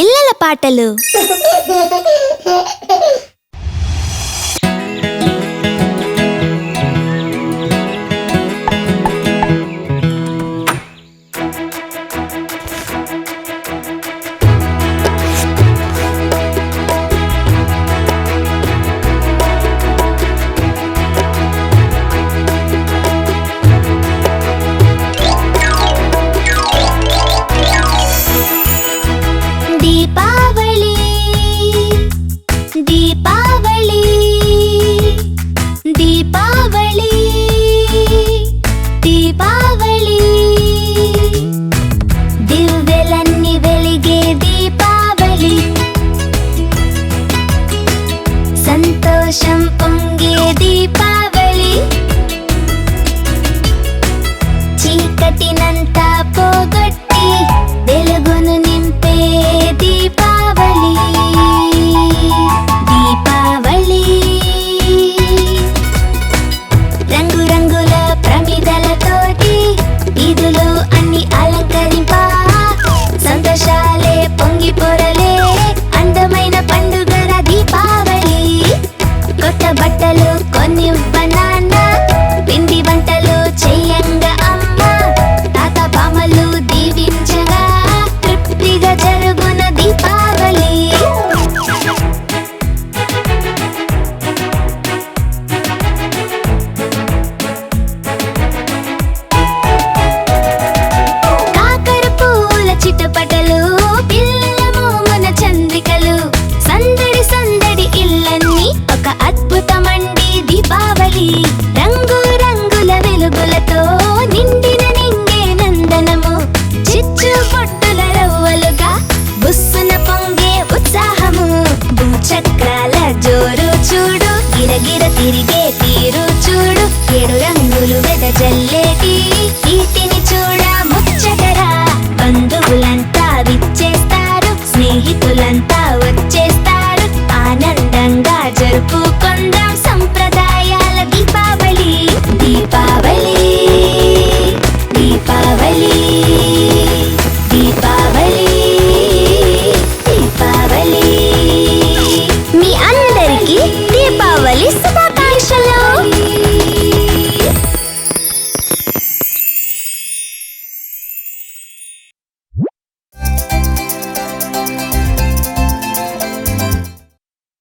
పిల్లల పాటలు. సంతోషం పొంగే దీపావళి చీకటినంతా గిరగిర తిరిగే తీరు చూడు. ఏడు రంగులు వెదజల్లేటి వీటిని చూడ ముచ్చటరా. బంధువులంతా విచ్చేస్తారు. స్నేహితులంతా వచ్చేస్తారు. ఆనందంగా జరుపుకుందాం.